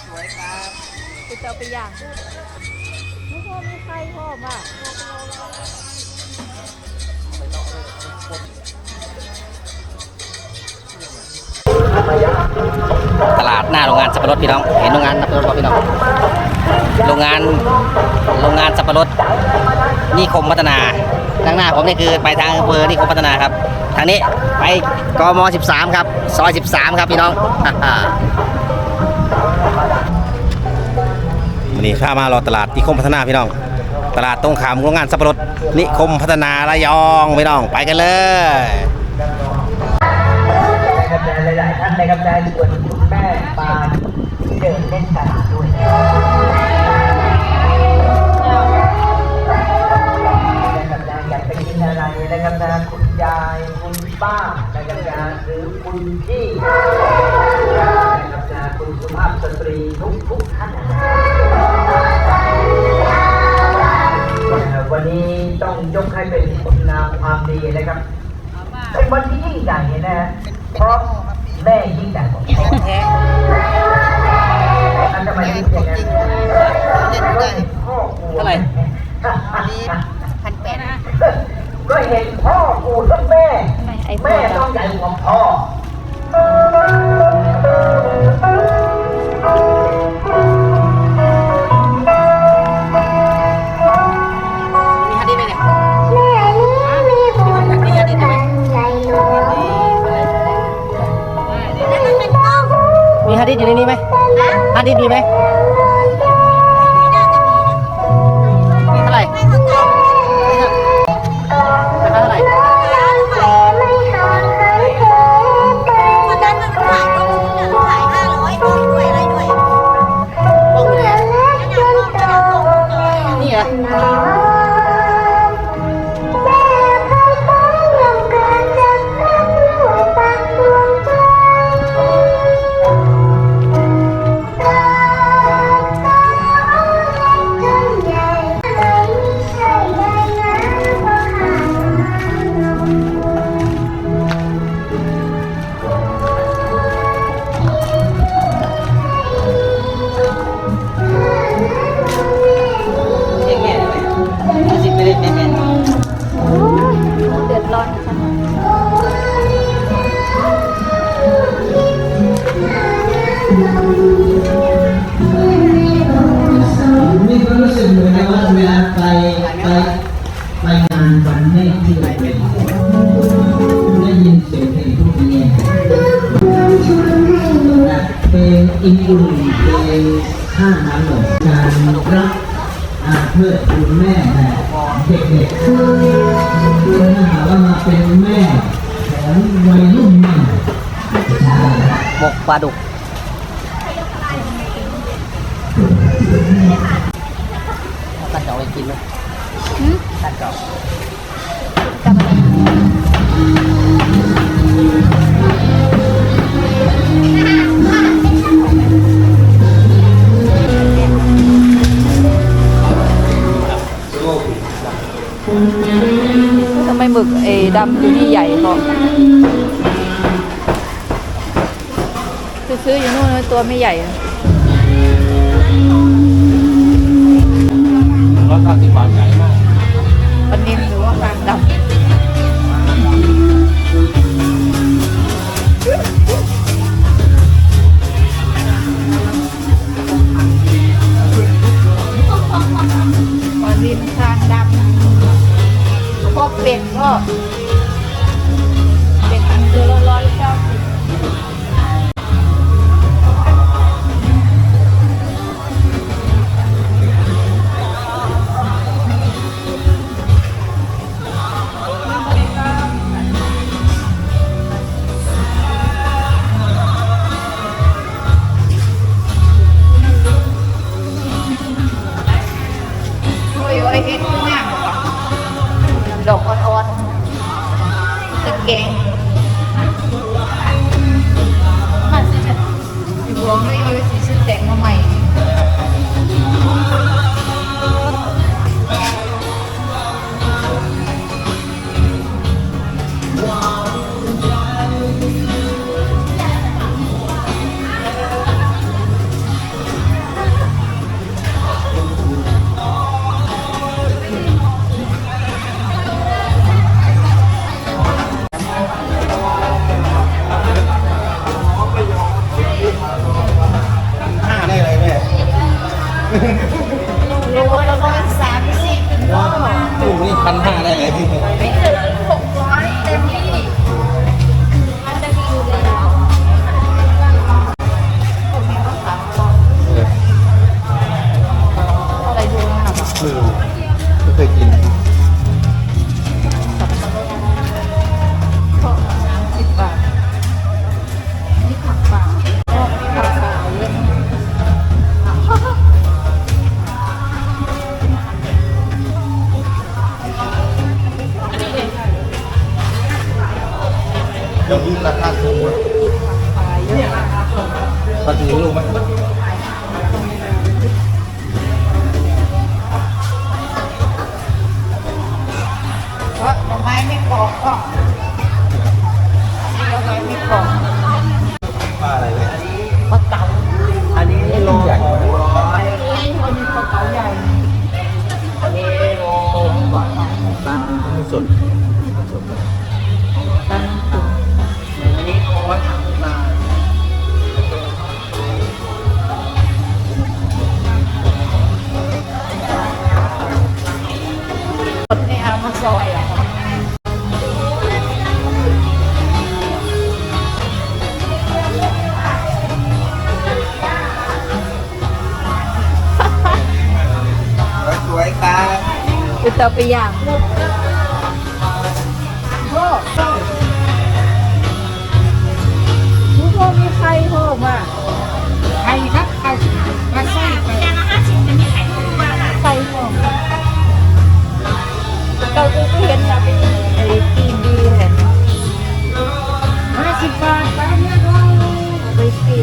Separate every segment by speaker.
Speaker 1: สวยครับ
Speaker 2: คือจะเอาไปย่างไม่พอมีไข่พร้อมอะ
Speaker 3: ตลาดหน้าโรงงานสับปะรดพี่น้อง เห็นโรงงานสับปะรดป่ะพี่น้อง โรงงาน โรงงานสับปะรดนิคมพัฒนาทางหน้าผมนี่คือไปทางอำเภอนิคมพัฒนาครับ ทางนี้ไปกม 13 ครับ ซอย 13 ครับพี่น้อง นนี้ข้ามารอตลาดนิคมพัฒนาพี่น้อง ตลาดตรงขามโรงงานสับปะรดนิคมพัฒนาระยองพี่น้องไปกันเลย
Speaker 1: หลายท่านนะครับได้ชวนแม่ปานเดินเล่นตลาดด้วยน คุณงามความดีนะครับเป็นวันที่ยิ่งใหญ่นะฮะเพราะแม่ยิ่งใหญ่กว่าพ่ออันทำไมถึงอย่างนั้นก็เห็นพ่อกู
Speaker 3: เท่าไหร่
Speaker 2: พันแปด
Speaker 1: ก็เห็นพ่อกูทั้งแม่
Speaker 2: ไอ้พ่อ
Speaker 1: แม่ต้องใหญ่กว่าพ่อ
Speaker 4: อ
Speaker 3: ยู่ในนี้ไหมฮันดี้มีไหมมี
Speaker 4: มี
Speaker 3: ค
Speaker 4: วามรู้
Speaker 3: สึ
Speaker 5: กเหมือนกับว่าเวลาไปไปไปงานวันแม่ที่ไรเป็นได้ยินเสียงเพลงทุกเพลงเพลงอินอุ่นเพลงข้างน้ำหลงการรับอาเพื่อคุณแม่เด็กๆคือถ้าหาว่ามาเป็นแม่ของวัยรุ่นใหม่
Speaker 3: หมกปลาดุก ตั้งเจาไปกินไหมตั้งเจา
Speaker 2: กับอะไรทำไมหมึกเอดำอยู่นี่ใหญ่พอคือซื้ออยู่นู่นนะตัวไม่ใหญ่ โอ้ยโอ้ยเห็ดคืองามบ่ดอกอ่อนๆตะแกงมันสิจะอยู่รวมไม่เอาสิสิแต่งมาใหม่
Speaker 3: พันห้าได้เลย
Speaker 2: ไม่ ไม้
Speaker 3: ไม่กร
Speaker 2: อบก็ดอกไม้ไม่กรอ
Speaker 3: ปลาอะไรเลย
Speaker 2: ปลาเก๋า
Speaker 1: อันนี้โลสองร้อย
Speaker 2: นี่มันมีปลาเก๋าใหญ่
Speaker 1: อันนี้โลสองร้อย
Speaker 3: ไม่สด
Speaker 2: ตั้งตุ่ม
Speaker 1: อันนี้โลละสามาท
Speaker 2: คนในอามาซอย อุตไปอย่างโอ้ทุกคนมีใครโทรมาใครครับใครมาใส่ไปใส่หมดเราก็เห็นนะไอ้ตีนดีเห็นห้าสิบบาทไปเนี่ยเราไปสิ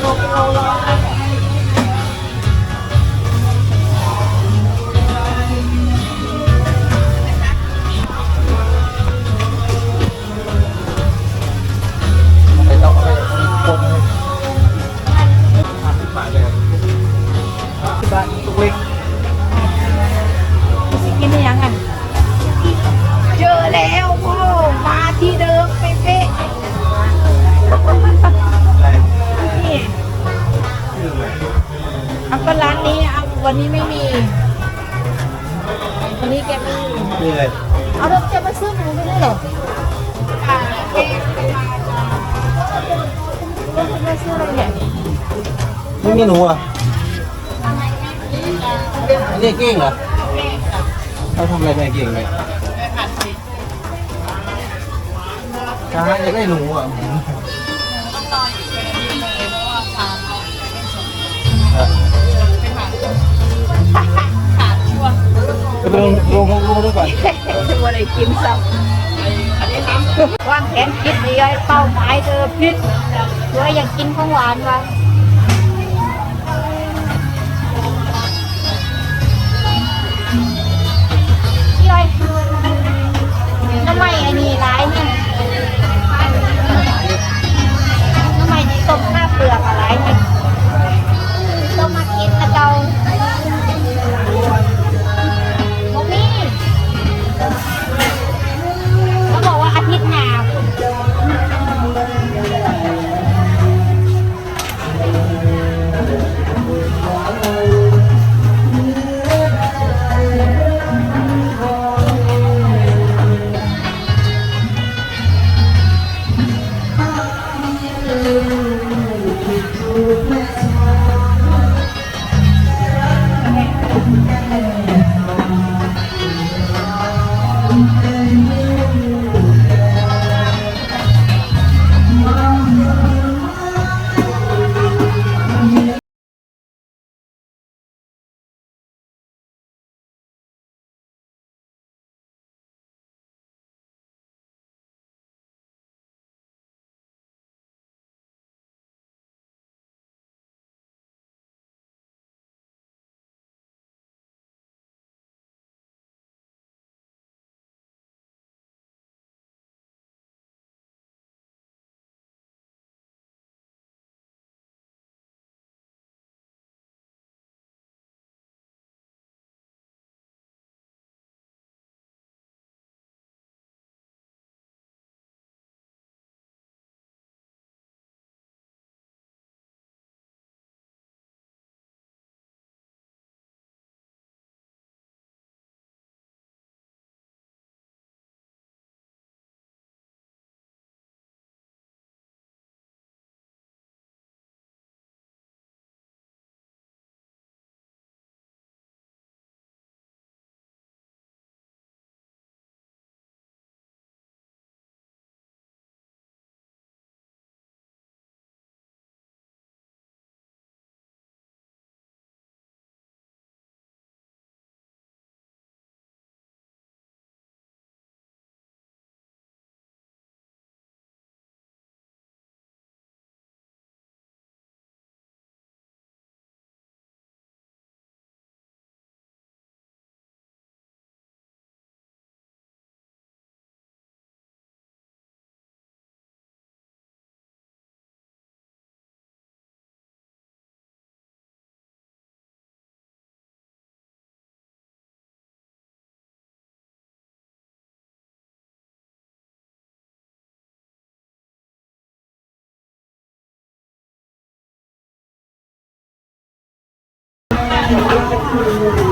Speaker 2: โลโล วันนี้ไม่มีวันนี้แกไม่มี
Speaker 3: นี่เลย
Speaker 2: เอาเราจะมาซื้อหมูไม่ได้เหรออ่าแกก็จะมาซื้ออะไรเนี่ย
Speaker 3: ไม่มีหนูอะอันนี้เก่งเหรอเขาทำอะไรไปเก่งไหมช้าจะได้หนูอะ ไปลงลงลงลงด้วยก่อน
Speaker 2: จะมาได้กินซ้ำวางแผนคิดดีไอ้เป้าหมายเธอพิษว่าอยากกินของหวานวะพี่อ้อยน้ำไมอันนี้ร้ายเนี่ยน้ำไมต้มข้าวเปลือกอะไร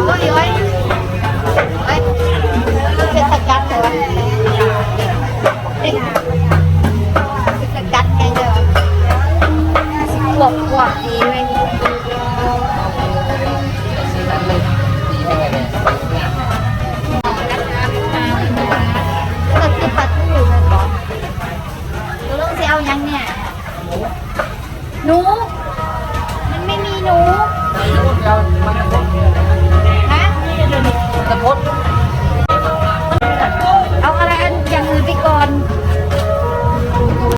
Speaker 2: ก็อีกไว้ไว้เป็นสกัดเหรอเป็นสกัดไงเด้อขวบขวบดีไหม